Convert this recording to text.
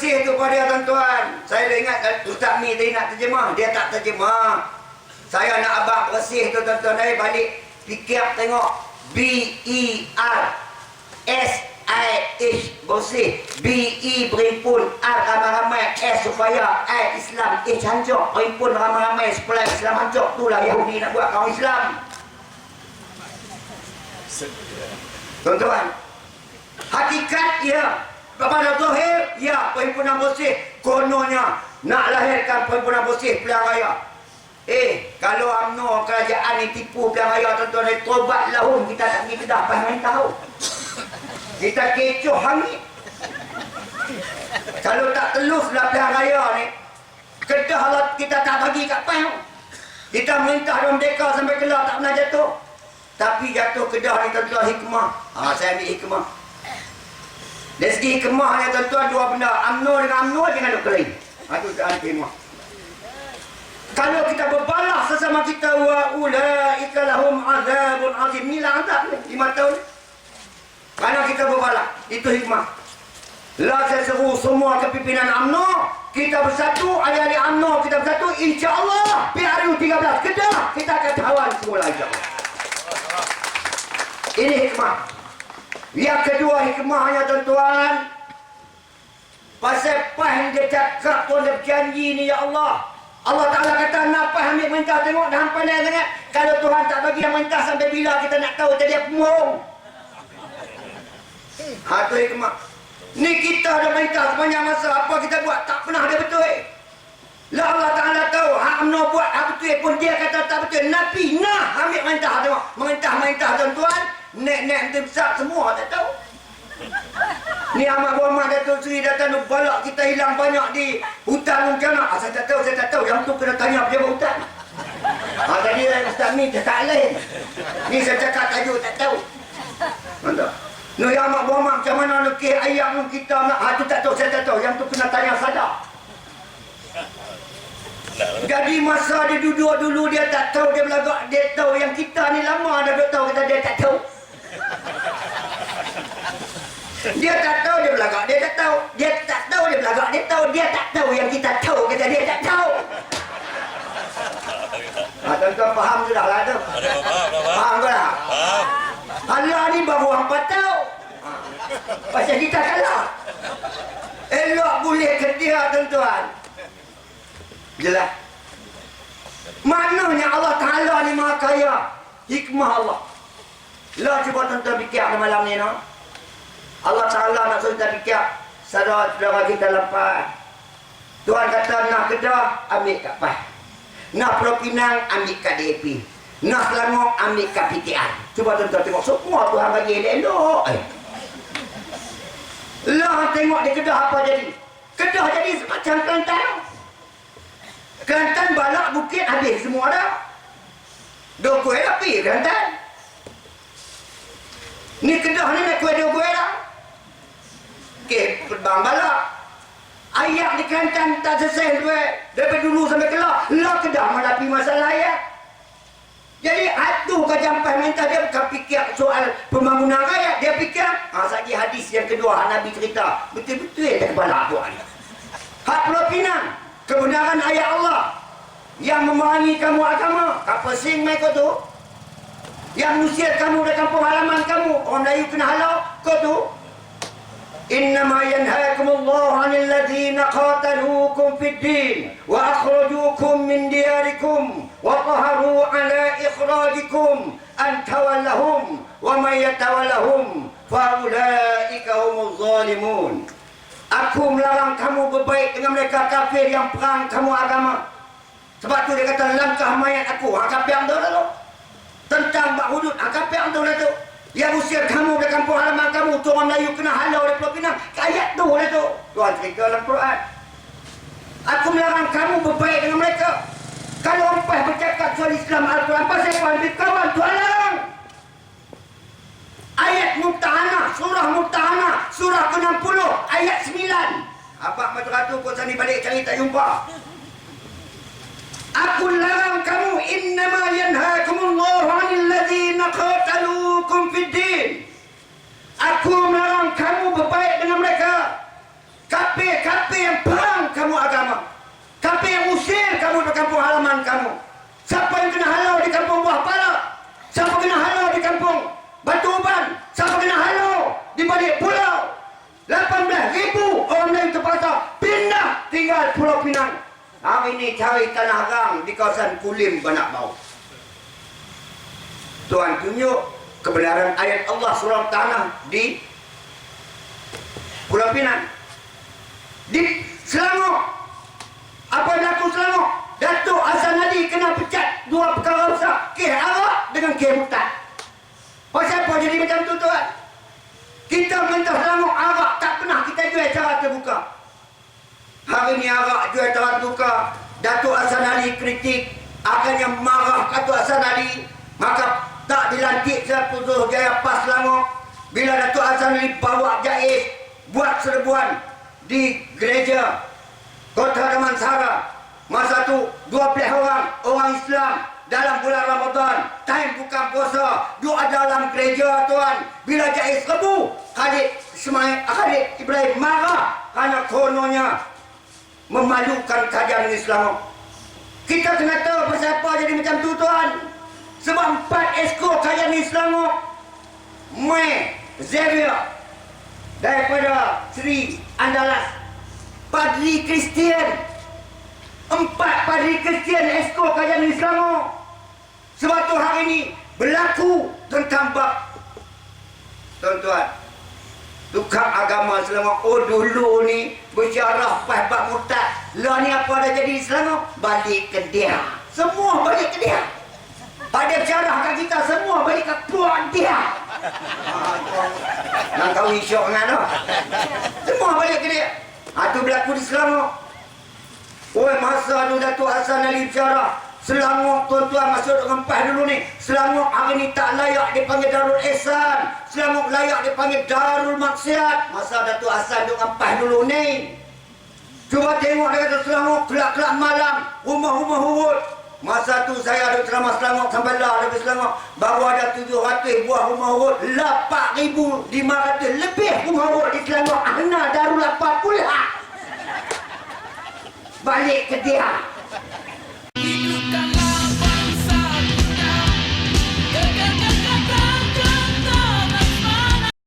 bersih tu pada tuan-tuan. Saya dah ingat Ustaz Mi tadi nak terjemah. Dia tak terjemah. Saya nak abang bersih tu tuan-tuan. Saya balik fikir tengok. B-E-R S-I-H bersih. B-E berimpun. R ramai-ramai. S supaya I Islam. H hancur. Berimpun ramai-ramai. Supaya Islam hancur. Itulah Yahudi nak buat kaum Islam. Tuan-tuan. Hakikat ya. Kepada Zahir, ya, perhimpunan bersih. Kononnya, nak lahirkan perhimpunan bersih pilihan raya. Eh, kalau UMNO kerajaan ni tipu pilihan raya, tuan-tuan, ni tobat lahum. Kita tak pergi kedah, apa yang tahu. Kita kecoh hangit. Kalau tak telus lah pilihan raya ni, kedah lah kita tak bagi kat payung. Kita merintah dalam deka sampai kelah tak pernah jatuh. Tapi jatuh kedah ni tuan-tuan hikmah. Ha, saya ambil hikmah. Dari segi hikmahnya tuan-tuan dua benda. UMNO dengan UMNO jangan duk kelain. Ha, itu tak hikmah. Kalau kita berbalas sesama kita wa ulaika lahum azabun azim. Inilah azab ni. Lima tahun. Kalau kita berbalas. Itu hikmah. Lah saya seru semua kepimpinan UMNO. Kita bersatu. Ahli-ahli UMNO kita bersatu. InsyaAllah. PRU 13. Kedah. Kita akan kawan semula insyaAllah. Ini hikmah. Yang kedua hikmahnya tuan-tuan. Pasal pah yang dia cakap tuan dia berjanji ni ya Allah. Allah Ta'ala kata pah ambil mentah tengok dah pandai sangat. Kalau Tuhan tak bagi yang mentah sampai bila kita nak tahu jadi pembohong. Ha tu hikmah. Ni kita dah mentah sepanjang masa apa kita buat tak pernah ada betul. Eh. Lah Allah Ta'ala tahu hak UMNO buat hak betul pun dia kata tak betul. Nabi nah ambil mentah tengok. Mentah-mentah tuan-tuan. Nek-nek besar semua tak tahu. Ni Ahmad Muhammad Datuk Seri datang balak kita hilang banyak di hutan macam mana? Ah, saya tak tahu, saya tak tahu. Yang tu kena tanya pejabat hutan. Ha, tadi Ustaz ni cakap lain. Ni saya cakap tajuk tak tahu. No, yang Ahmad Muhammad macam mana lekih ayam kita nak? Ha, tu tak tahu, saya tak tahu. Yang tu kena tanya sadar. Jadi masa dia duduk dulu dia tak tahu dia belagak dia tahu yang kita ni lama dah duduk tahu kata dia tak tahu. Dia tak tahu dia belagak dia tak tahu. Dia tak tahu dia belagak dia tahu dia tak tahu yang kita tahu kata dia tak tahu. Ha, tuan-tuan faham sudah lah tu. Ada apa? Apa? Faham ke tak? Faham. Allah ni baru empat tahu. Pasal kita kalah. Elok boleh ke dia tuan-tuan. Jelas. Maknanya Allah Ta'ala ni maha kaya. Hikmah Allah. Lah cuba tuan-tuan fikir malam ni no. Allah Ta'ala nak suruh kita fikir. Saudara-saudara kita lepas. Tuhan kata nak kedah, ambil kat PAH. Nak Pulau Pinang, ambil kat DAP. Nak Selangor, ambil kat PTR. Cuba tuan-tuan tengok. Semua Tuhan bagi elok-elok. Eh. Lah tengok di Kedah apa jadi. Kedah jadi semacam Kelantan. Kelantan balak bukit habis semua dah. Dua kuih api Kelantan. Ni Kedah ni nak kuih dua kuih. Okey, bang balak. Ayat di Kelantan tak selesai dua. Daripada dulu sampai kelah. Lah Kedah menghadapi masalah ayat. Jadi hatu ke jampai minta dia bukan fikir soal pembangunan rakyat. Dia fikir, ha, lagi hadis yang kedua Nabi cerita. Betul-betul dia kepala aku ni. Hak Pulau Pinang. Kebenaran ayat Allah. Yang memerangi kamu agama. Kapal sing kau tu. Yang musir kamu dari kampung halaman kamu. Orang Melayu kena halau. Kau tu. إنما ينهاكم الله عن الذين قاتلوكم في الدين وأخرجوكم من دياركم وظهروا على إخراجكم أن تولهم ومن يتولهم فأولئك هم الظالمون Aku melarang kamu berbaik dengan mereka kafir yang perang kamu agama. Sebab tu dia kata langkah mayat aku. Ha kafir yang tu tu. Tentang bak hudud. Ha kafir yang tu tu. Yang usir kamu dari kampung halaman kamu. Tu orang Melayu kena halau dari Pulau Pinang. Ayat tu lah tu. Tuhan cerita dalam Quran. Aku melarang kamu berbaik dengan mereka. Kalau orang bercakap soal Islam Al-Quran. Apa? Lebih kawan. Tuhan larang. Ayat Mumtahanah, surah Mumtahanah, surah ke-60, ayat 9. Apa ratu kau sani balik cari tak jumpa. Aku larang kamu innama yanhaakumullahu 'anil ladzina alladhina qataluukum fid din. Aku melarang kamu berbaik dengan mereka. Kafir-kafir yang perang kamu agama. Kafir yang usir kamu dari kampung halaman kamu. Siapa yang kena halau di kampung buah pala? Siapa kena halau di kampung batu uban? Siapa kena halau di balik pulau? 18 ribu orang yang terpaksa pindah tinggal pulau pinang. Hari ini cari tanah haram di kawasan kulim banak bau. Tuan tunjuk kebenaran ayat Allah surah tanah di Pulau Pinang. Di Selangor. Apa yang berlaku Selangor? Datuk Hassan Ali kena pecat dua perkara besar. Kes Arab dengan kes Muqtad. Pasal apa jadi macam tu tuan? Kita minta Selangor Arab tak pernah kita jual cara terbuka. Hari ni Arab jual cara terbuka. Datuk Hassan Ali kritik. Akhirnya marah Datuk Hassan Ali. Maka tak dilantik satu Suruh Jaya PAS Selangor. Bila Datuk Hassan Ali bawa Jais buat serbuan di gereja Kota Damansara. Masa tu 12 orang orang Islam dalam bulan Ramadan, time bukan puasa, doa dalam gereja tuan. Bila Jais rebu, Khalid Ismail, Khalid Ibrahim marah kerana kononnya memalukan kajian Islam. Kita kena tahu pasal apa jadi macam tu tuan. Sebab empat esko kajian Islam Me, Xavier daripada Sri Andalas Padri Kristian. Empat padri Kristian esko kajian Islam Sebab tu hari ini berlaku tentang bab. Tuan-tuan Tukang agama selama Oh dulu ni Bersyarah pas bab murtad. Lah ni apa dah jadi Islam Balik ke dia. Semua balik ke dia Pada syarahkan kita semua balik ke puan dia Nak tahu isyok dengan tu Semua balik ke dia? Ha tu berlaku di Selangor. Oi masa tu Datuk Hassan Ali bicara Selangor tuan-tuan masuk dengan empat dulu ni. Selangor hari ni tak layak dipanggil Darul Ihsan. Selangor layak dipanggil Darul Maksiat. Masa Datuk Hassan dengan empat dulu ni. Cuba tengok dia kata Selangor kelak-kelak malam Rumah-rumah urut Masa tu saya ada ceramah Selangor sampai lah dari Selangor. Baru ada 700 buah rumah urut 8,500 lebih rumah urut di Selangor. Ana Darul apa pula Balik ke dia